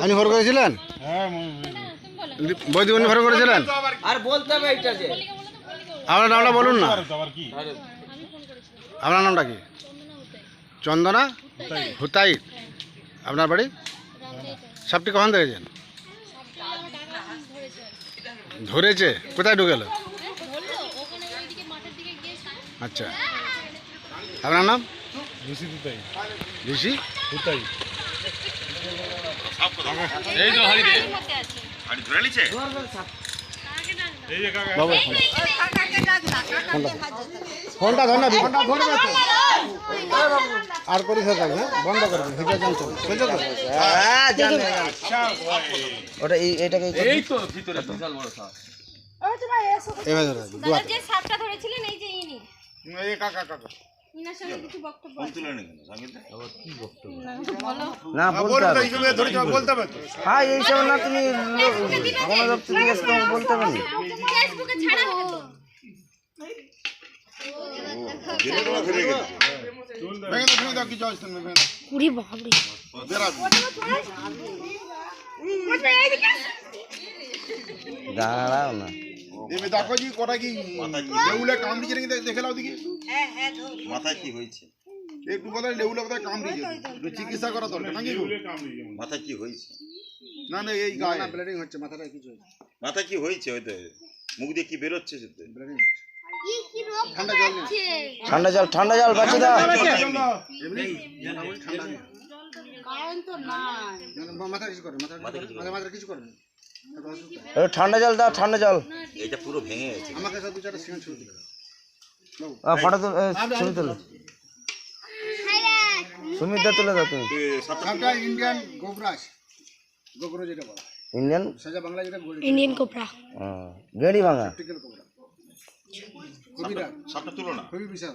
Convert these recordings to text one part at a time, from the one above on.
আপনি ফোন করেছিলেন? ফোন করেছিলেন? আর বলতে হবে এইটা যে। আপনার নামটা বলুন না। আপনার নামটা কি? চন্দনা? হুতাই। আপনার বাড়ি? সাপটি কখন দেখেছেন? ধরেছে। কোথায় ঢুকেল? আচ্ছা। আপনার নাম? ঋষি বাবু ফোনটা ধর না ফোনটা ধরবে তো আর করিস না তাকে, হ্যাঁ বন্ধ করে দিন জানতো বুঝছ তো হ্যাঁ জানি ওটা এই এটাকে এই তো ভিতরে বিশাল বড় সাপ এভাবে ধরে রাখবি, দু হাতে। যে সাপটা ধরেছিলেন এই যে ইনি ইনার সঙ্গে কিছু বক্তব্য আছে? না বলতে হবে হ্যাঁ এই সব না তুমি মনোযোগ জিজ্ঞেস বলতে না। ফেসবুকে ছাড়া। দাঁড়াও না। দেখো জি কটা কি লেউলে কামড়িয়েছে নাকি দেখ- দেখে। নাও দেখি মাথায় কি হয়েছে? একটু বোধহয় লেউলে বোধহয় কামড়িয়েছে? একটু চিকিৎসা করা দরকার নাকি মাথায় কি হয়েছে? না না এই গায়ে না ব্লিডিং হচ্ছে মাথাটা কিছু হচ্ছে মাথায় কি হয়েছে? ওই তো মুখ দিয়ে কি বেরোচ্ছে সেটা ব্লিডিং হচ্ছে। ঠান্ডা জল ঠান্ডা জল ঠান্ডা জল বাঁচি দাও এমনি? ঠান্ডা নিন। না, মাথা কিছু করে মাথা মাথা মাথা কিছু করে না। এটা ঠান্ডা জল দাও ঠান্ডা জল। এটা পুরো ভেঙে গেছে। আমাকে সব দু চারটা সিমেন্ট ছুঁড়ে দিলে ফটো তুল ছবি তুলো। সুমিতদা তুলে দাও তুমি। সাপটা ইন্ডিয়ান গোবরাস। গোবরা যেটা বলা। ইন্ডিয়ান? সাজা বাংলা যেটা গোল ইন্ডিয়ান কোবরা গেড়ি ভাঙা। টিকেল গোবরা। খুবই তুলো না। খুবই বিশাল।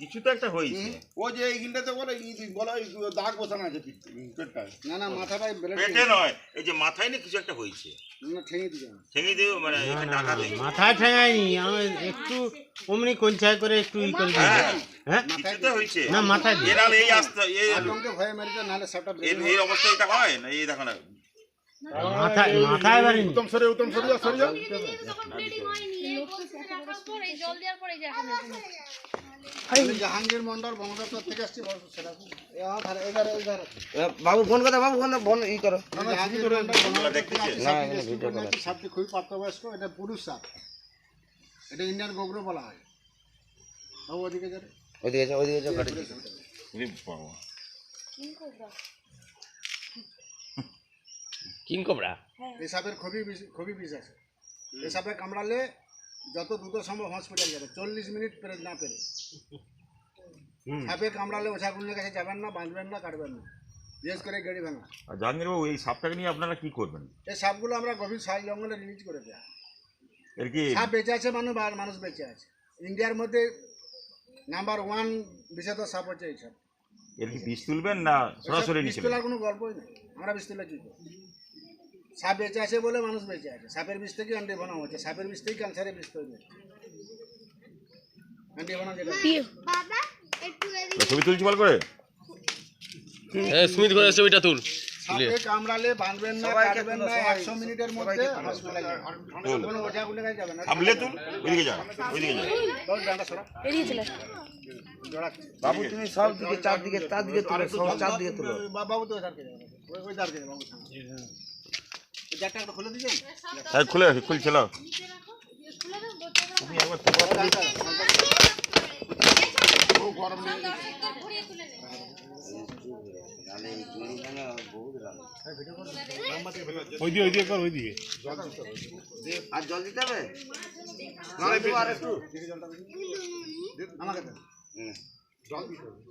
কিছু তো একটা হয়েছে। ও যে এইখানটাতে বলে বলে দাগ বসানো আছে পেটটায়। না না মাথাটায় ব্লেড পেটে নয় এই যে মাথায় না কিছু একটা হয়েছে? ঠেঙে দিয়ে মানে আমি একটু অমনি করে একটু ই করে হ্যাঁ কিছু তো হয়েছে। না মাথায় এই আসতে এই আতঙ্কে ভয়ে সবটা এই অবস্থা এটা হয়? না এই দেখো না। মাথায় মাথায় উত্তম সরে উত্তম সরে সরে যাও জল দেওয়ার পরে যে এখন এরকম হচ্ছে। আমি জাহাঙ্গীর মন্ডল বঙ্গদপ্তর থেকে আসছি বাবু ফোন কথা বাবু ফোন ফোন ই করো। সাপটি খুবই প্রাপ্তবয়স্ক এটা পুরুষ সাপ। এটা ইন্ডিয়ান গোবরো বলা হয়। বাবু ওদিকে যাবে যাও যাও। King cobra. এই সাপের খুবই খুবই বিষ আছে। এই সাপে কামড়ালে যত দ্রুত সম্ভব হসপিটাল যাবে। চল্লিশ মিনিট পেরে না পেরে সাপে কামড়ালে ওঝাগুলির কাছে যাবেন না বাঁধবেন না কাটবেন না। বিশেষ করে গেড়ি ভাঙা। আর জাহাঙ্গীরবাবু এই সাপটাকে নিয়ে আপনারা কি করবেন? এই সাপগুলো আমরা গভীর সাল জঙ্গলে রিলিজ করে দেওয়া এর কি সাপ বেঁচে আছে মানুষ মানুষ বেঁচে আছে। ইন্ডিয়ার মধ্যে নাম্বার ওয়ান বিষাদ সাপ হচ্ছে এই সাপ। এর কি বিষ তুলবেন না সরাসরি বিষ তোলার কোনো গল্পই নেই। আমরা বিষ তুলে কি করব? সাপ বেঁচে আছে বলে মানুষ বেঁচে আছে। সাপের বিষ থেকে অ্যান্টি বানানো হচ্ছে। সাপের বিষ থেকে ক্যান্সারের বিষ তৈরি হচ্ছে। বানানো যেটা। বাবা একটু এদিকে। ছবি তুলছি ভালো করে। সুমিত করে ছবিটা তুল। সাপে কামড়ালে বাঁধবেন না কাটবেন না একশো মিনিটের মধ্যে হসপিটালে কোনো ওঝাগুলো কাছে যাবেন না। সামলে তুল ওইদিকে যা ওইদিকে যা। বাবু, তুমি সব দিকে চারদিকে চারদিকে তুলো সব চারদিকে তুলো। বা- বাবু তো ওই ওই ওই ধারকে বাবু হ্যাঁ খুলে তুমি একবার গরম ঘুরিয়ে তুলে নে ওই দিয়ে ওই দিয়ে কর ওই দিয়ে। আর জল দিতে হবে? আর একটু। আমাকে দেন জল দিতে হবে।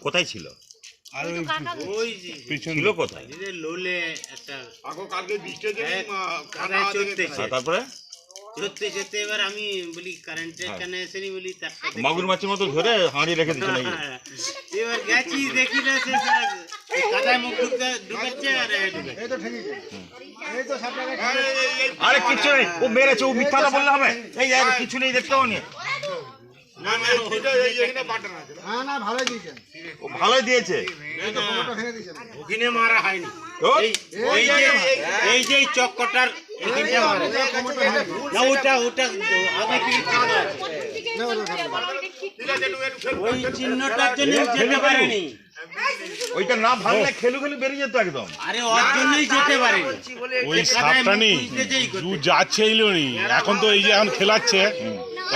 কোথায় ছিল? ওই যে ছিল কোথায়? যে লোলে একটা হ্যাঁ, চড়তেছে তারপরে? চড়তে এবার আমি বলি কারেন্টের কানে এসেনি বলি তার মাগুর মাছের মতো ধরে হাঁড়ি রেখে দিচ্ছে নাকি? এবার গেছি দেখি না সে সারা কাদায় মুখ ঢুকে ঢুকাচ্ছে আর এই তো এই আরে কিছু নেই। ও মেরেছে ও মিথ্যাটা বললে হবে। এই আর কিছু নেই দেখতে হনি না না ভালোই দিয়েছেন। ও ভালোই দিয়েছে। ওখানে মারা হয়নি। এই এই যে এই যে এই চক্করটার ওটা ওটা আগে কি আছে। ওই চিহ্নটার জন্য যেতে পারেনি। ওইটা না ভাঙলে খেলু খেলু বেরিয়ে যেত একদম। আরে ওর জন্যই যেতে পারেনি। ওই সাপটা। দু এখন তো এই যে এখন খেলাচ্ছে।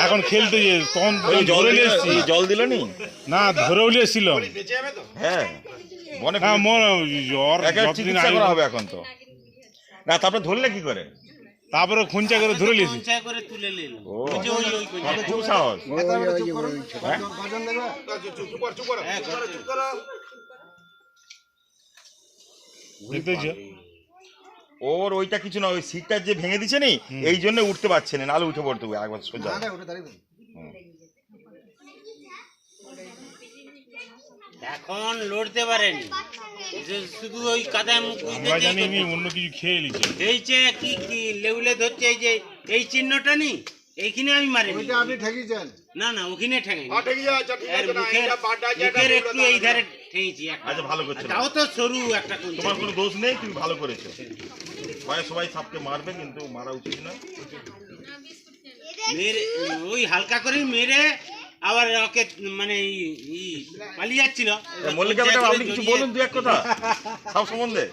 এখন খেলতে যে তখন জল দিল নিয়ে এসছি জল দিল নি? না ধরেও নিয়ে এসছিলাম হ্যাঁ। মনে হ্যাঁ মনে জ্বর একে আগে করা হবে এখন তো। না তারপরে ধরলে কি করে? তারপরে খুঞ্চা করে ধরে নিয়েছি করে তুলে নিল খুব সাহস হ্যাঁ, ওর ওইটা কিছু না ওই সিটটা যে ভেঙে দিছে নি এই জন্য উঠতে পারছে না নালে উঠে পড়তে একবার সোজা। এখন লড়তে পারেনি যে শুধু ওই কাদায় মুখ আমরা জানি অন্য কিছু খেয়ে নিচ্ছে এই যে কি কি লেউলে ধরছে এই যে এই চিহ্নটা নি? এইখানে আমি ওইটা আপনি ঠেকিয়েছেন না না ওখানে মুখের একটু এই ধারে আচ্ছা ভালো করছ। তাও তো সরু একটা কোন তোমার কোনো দোষ নেই তুমি ভালো করেছ। সবাই সবাই সাপকে মারবে কিন্তু মারা উচিত না মেরে ওই হালকা করে মেরে আবার ওকে মানে ই- ই পালিয়ে যাচ্ছিল মল্লিকা ম্যাডাম আপনি কিছু বলুন দু এক কথা সব সম্বন্ধে।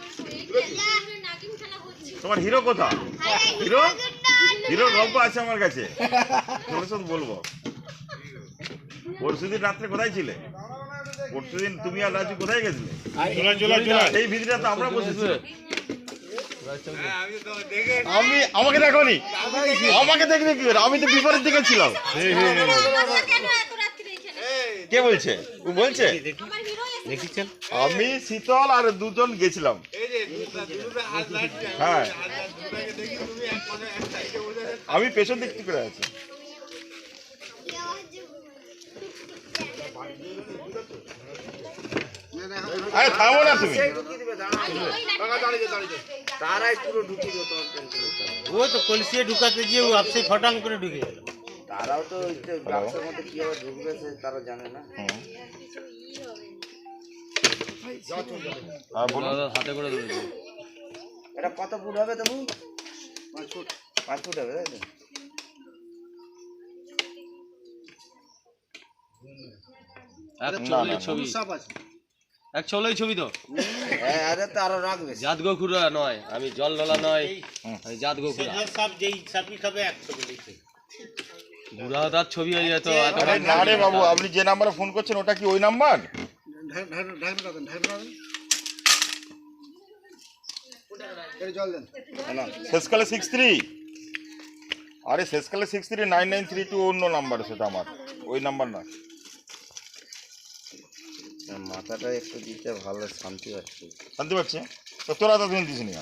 তোমার হিরো কোথা হিরো? হিরোর গল্প আছে আমার কাছে। তোমার সাথে বলব। পরশুদিন রাত্রে কোথায় ছিলে? পরশুদিন তুমি আর রাজু কোথায় গেছিলে? চলা চলা চলা সেই ভিডিওটা তো আমরা বসেছি। আমি, আমাকে দেখোনি? আমাকে দেখবে কি? আমি তো বিপরীত দিকে ছিলাম। কে বলছে? ও বলছে? আমি, শীতল আর দুজন গেছিলাম। হ্যাঁ। আমি পেছন দিক করে আছি আরে, থামো না তুমি। তারাই পুরো না। ও তো কলসিয়ে ঢুকাতে গিয়ে ও আপসে ফটাং করে ঢুকে গেল তারাও তো? ব্যবসার মধ্যে কীভাবে ঢুকবে সে তারা জানে না এটা কত ফুট হবে তবু পাঁচ ফুট পাঁচ ফুট হবে তাই তো ছবি তো হ্যাঁ আরে তো আরও রাখবে জাত গোখুরা নয় আমি জল ডলা নয় আমি জাত গোখুরা সব যেই সাপি খাবে একশো বলেছে বুড়া তার ছবি হয়ে যেত না রে বাবু আপনি যে নাম্বারে ফোন করছেন ওটা কি ওই নাম্বার? শেষকালে সিক্স থ্রি আরে শেষকালে six three nine nine three two অন্য নাম্বার সেটা আমার ওই নাম্বার না। মাথাটা একটু দিতে ভালো শান্তি পাচ্ছি জানতে পারছি তো তোরা তো দিন দিস নি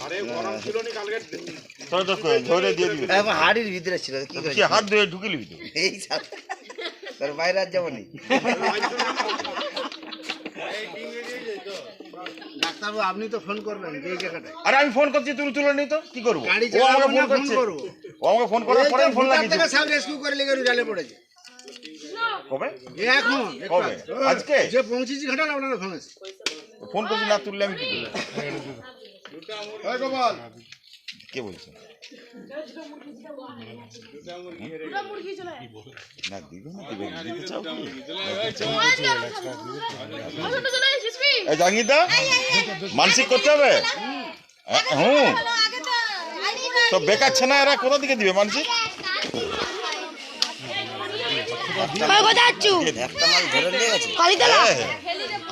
তোরা তো ধরে দিয়ে দিবি হাড়ির ভিতরে ছিল কি কি হাত ধুয়ে এই তোর বাইরে আর যাব নি ডাক্তারবাবু আপনি তো ফোন করবেন যে এই জায়গাটায়। আরে আমি ফোন করছি তুমি তুলে নি তো? কি করব? ও আমাকে ফোন করছে। করব। ও আমাকে ফোন করার পরে ফোন লাগিয়েছি। থেকে সাপ রেস্কিউ করে লেগে জালে পড়েছে। কবে? এখন। কবে? আজকে? যে পৌঁছেছি ঘাটাল আপনারা ফোন আছে ফোন করছি না তুললে আমি কি গোপাল। কে বলছে? না দিবে না দিবে দিতে চাও কি? মানসিক করতে হবে? হ্যাঁ, হুম। তো তো বেকার ছেনা এরা কোথা থেকে দিবে মানসিক কোথায় যাচ্ছু একটা মাল ধরে নিয়ে গেছে কালীতলা হ্যাঁ,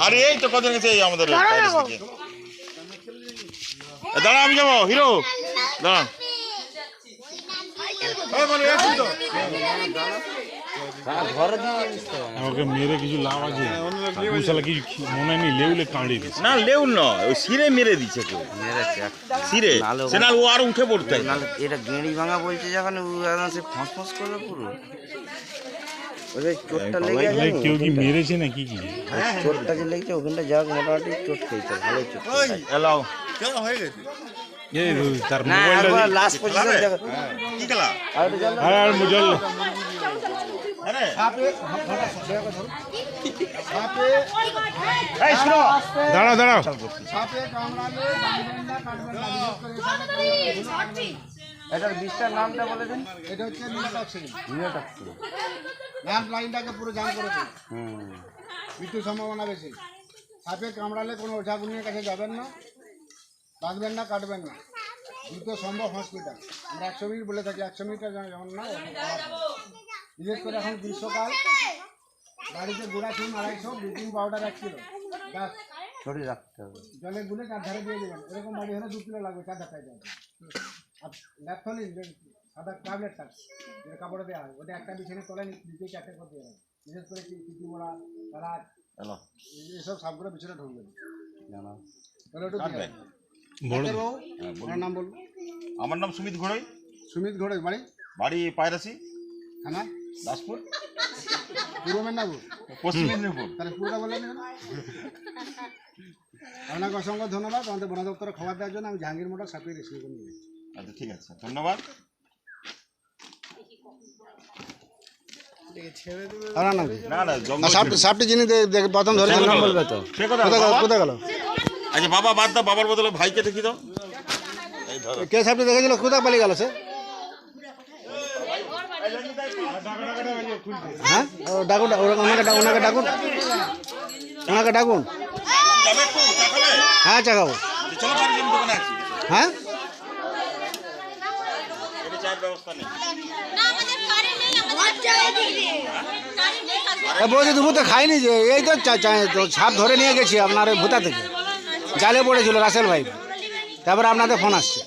আরে এই তো কজন গেছে আমাদের দাঁড়া আমি যাব হিরো। দাঁড়া। ওকে মেরে কিছু লাভ আছে? মশালা কিছু মনে নেই লেউলে কাঁড়িয়ে দিচ্ছে না লেউন নয় ওই সিরে মেরে দিছে কেউ। সিরে সে না ও আর উঠে পড়তে নাহলে এটা গেঁড়ি ভাঙা বলছে যখন সে ফস ফস করবে পুরো। ওই চোটটা লেগে কেউ কি মেরেছে নাকি কি চোটটা যে লেগেছে ওখানটা যাক মোটামুটি চোট খেয়েছে ভালোই চোট। এলাও। এই তার মোবাইলটা লাস্ট পজিশন কি খেলা? আর একটু জল দাও। আর আর আরে সাপে সাপে এই শুনো। দাঁড়া দাঁড়াও। সাপে কামড়ালে না এটার বিষটার নামটা বলে দিন। এটা হচ্ছে নিউরোটক্সিন নিউটক্সিন ল্যাম্প লাইনটাকে পুরো জাম করে দেয় হুম। মৃত্যুর সম্ভাবনা বেশি। সাপে কামড়ালে কোনো ওঝাগুনির কাছে যাবেন না বাঁধবেন না কাটবেন না। দ্রুত সম্ভব হসপিটাল। আমরা একশো মিনিট বলে থাকি একশো মিনিট যেমন না বিশেষ করে এখন গ্রীষ্মকাল। বাড়িতে গুঁড়া চুন আড়াইশো ব্লিচিং পাউডার এক কিলো। ব্যাস। শরীর রাখতে হবে। জলে গুলে চার ধারে দিয়ে দেবেন। এরকম বাড়ি হলে দু কিলো লাগবে চার ধাক্কায় যাবে। যে সাদা ট্যাবলেটটা যেটা কাপড়ে দেওয়া হয়। ওটা একটা বিছানে তোলে নিচে চারটে করে দেওয়া হয় বিশেষ করে কিছু মোড়া তারা এসব সাপগুলো পিছনে ঢুকবে। জানাও তাহলে ওটা আপনার নাম বলুন। আমার নাম সুমিত ঘোড়ই। সুমিত ঘোড়ে বাড়ি? বাড়ি পায়রাসি। থানা? দাসপুর। পূর্ব মেদিনীপুর। পশ্চিম মেদিনীপুর। তাহলে পুরোটা বললেন আপনাকে অসংখ্য ধন্যবাদ। আমাদের বন দপ্তরে খবর দেওয়ার জন্য আমি জাহাঙ্গীর মোটর সাপিয়ে রেস্কিউ করে নিয়ে যাচ্ছি। আচ্ছা ঠিক আছে ধন্যবাদ। আচ্ছা বাবা বাদ দাও বাবার বদলে ভাইকে দেখি দাও। এই ধরো। কে সাপটি দেখেছিল? কোথায় পালিয়ে গেল সে? হ্যাঁ? ও ডাকুন ওনাকে ডাকুন। ওনাকে ডাকুন। হ্যাঁ চা খাব। চলো বাড়ি যাব, দোকানে আছি হ্যাঁ? ব্যবস্থা নেই। না আমাদের কারেন্ট নেই আমাদের কারেন্ট নেই। এ বলছি দুপুর তো খাইনি যে এই তো চা- চা- সাপ ধরে নিয়ে গেছি আপনার ওই ভূতা থেকে। জালে পড়েছিল রাসেল ভাই। তারপরে আপনাদের ফোন আসছে।